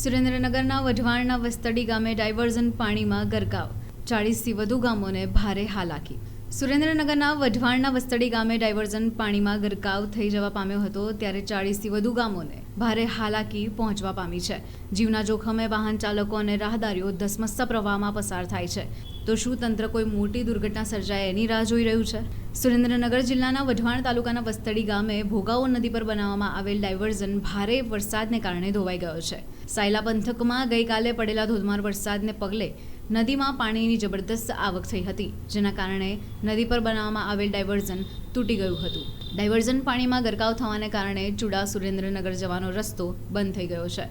સુરેન્દ્રનગરના વઢવાણના વસ્તડી ગામે ડાયવર્ઝન પાણીમાં ગરકાવ. ચાળીસથી વધુ ગામોને ભારે હાલાકી. સુરેન્દ્રનગરના વઢવાણના વસ્તડી ગામે ડાયવર્ઝન પાણીમાં ગરકાવ થઈ જવા પામ્યો હતો ત્યારે ચાળીસથી વધુ ગામોને ભારે હાલાકી પહોંચવા પામી છે. જીવના જોખમે વાહન ચાલકો અને રાહદારીઓ ધસમસ્તા પ્રવાહમાં પસાર થાય છે. તો શું તંત્ર કોઈ મોટી દુર્ઘટના સર્જાય એની રાહ જોઈ રહ્યું છે? સુરેન્દ્રનગર જિલ્લાના વઢવાણ તાલુકાના વસ્તડી ગામે ભોગાવો નદી પર બનાવવામાં આવેલ ડાયવર્ઝન ભારે વરસાદને કારણે ધોવાઈ ગયો છે. સાયલા પંથકમાં ગઈકાલે પડેલા ધોધમાર વરસાદને પગલે નદીમાં પાણીની જબરદસ્ત આવક થઈ હતી, જેના કારણે નદી પર બનાવવામાં આવેલ ડાયવર્ઝન તૂટી ગયું હતું. ડાયવર્ઝન પાણીમાં ગરકાવ થવાને કારણે ચુડા સુરેન્દ્રનગર જવાનો રસ્તો બંધ થઈ ગયો છે.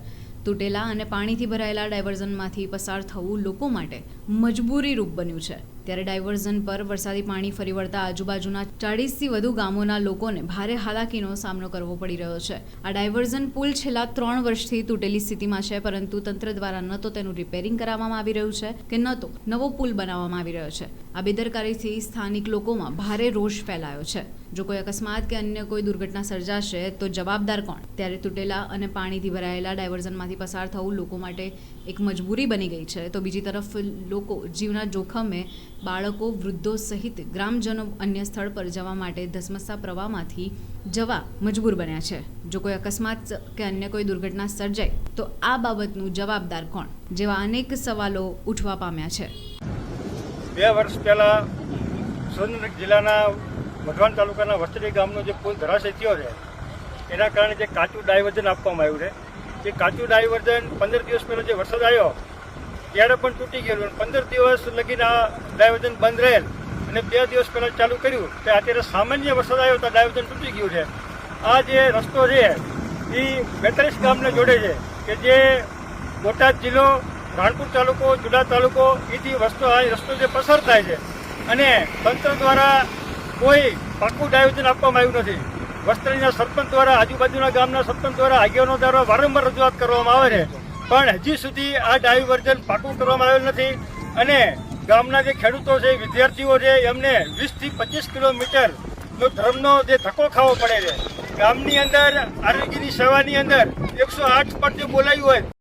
તૂટેલા અને પાણીથી ભરાયેલા ડાયવર્ઝનમાંથી પસાર થવું લોકો માટે મજબૂરી રૂપ બન્યું છે. ત્યારે ડાયવર્ઝન પર વરસાદી પાણી ફરી વળતા આજુબાજુના ચાળીસથી વધુ ગામોના લોકોને ભારે હાલાકીનો સામનો કરવો પડી રહ્યો છે. આ ડાયવર્ઝન પુલ છેલ્લા ત્રણ વર્ષથી તૂટેલી સ્થિતિમાં છે, પરંતુ તંત્ર દ્વારા ન તો તેનું રિપેરિંગ કરાવવામાં આવી રહ્યું છે કે ન તો નવો પુલ બનાવવામાં આવી રહ્યો છે. આ બેદરકારીથી સ્થાનિક લોકોમાં ભારે રોષ ફેલાયો છે. જો કોઈ અકસ્માત કે અન્ય કોઈ દુર્ઘટના સર્જાશે તો જવાબદાર કોણ? ત્યારે તૂટેલા અને પાણીથી ભરાયેલા ડાયવર્ઝનમાંથી પસાર થવું લોકો માટે એક મજબૂરી બની ગઈ છે. તો બીજી તરફ લોકો જીવના જોખમે બાળકો, વૃદ્ધો સહિત ગ્રામજનો અન્ય સ્થળ પર જવા માટે ધસમસતા પ્રવાહમાંથી જવા મજબૂર બન્યા છે. જો કોઈ અકસ્માત કે અન્ય કોઈ દુર્ઘટના સર્જાય, તો આ બાબતનું જવાબદાર કોણ? જેવા અનેક સવાલો ઉઠવા પામ્યા છે. બે વર્ષ પહેલાં સુરેન્દ્રનગર જિલ્લાના વઢવાણ તાલુકાના વસ્ત્રી ગામનો જે પુલ ધરાશય થયો છે, એના કારણે જે કાચું ડાયવર્ઝન આપવામાં આવ્યું છે. એ કાચું ડાયવર્ઝન પંદર દિવસ પહેલો જે વરસાદ આવ્યો, ત્યારે પણ તૂટી ગયેલું પંદર દિવસ લગીને આ ડાયવર્ઝન બંધ રહેલ. અને બે દિવસ પહેલાં ચાલુ કર્યું, તો અત્યારે સામાન્ય વરસાદ આવ્યો તો ડાયવર્ઝન તૂટી ગયું છે. આ જે રસ્તો છે, એ બેતાલીસ ગામને જોડે છે, કે જે બોટાદ જિલ્લો, રાણપુર તાલુકો જુડા તાલુકો, એથી વસ્તુ આ રસ્તો જે પસાર થાય છે. અને તંત્ર દ્વારા કોઈ પાકું ડાયવર્ઝન આપવામાં આવ્યું નથી. વસ્ત્રીના સરપંચ દ્વારા, આજુબાજુના ગામના સરપંચ દ્વારા આગેવાનો દ્વારા વારંવાર રજૂઆત કરવામાં આવે છે. પણ હજી સુધી આ ડાયવર્ઝન પાકું કરવામાં આવેલ નથી અને ગામના જે ખેડૂતો છે, વિદ્યાર્થીઓ છે, એમને વીસથી પચીસ કિલોમીટર નો ધર્મનો જે ધક્કો ખાવો પડે છે. ગામની અંદર, આરોગ્યની સેવાની અંદર એકસો આઠ પર જે બોલાયું હોય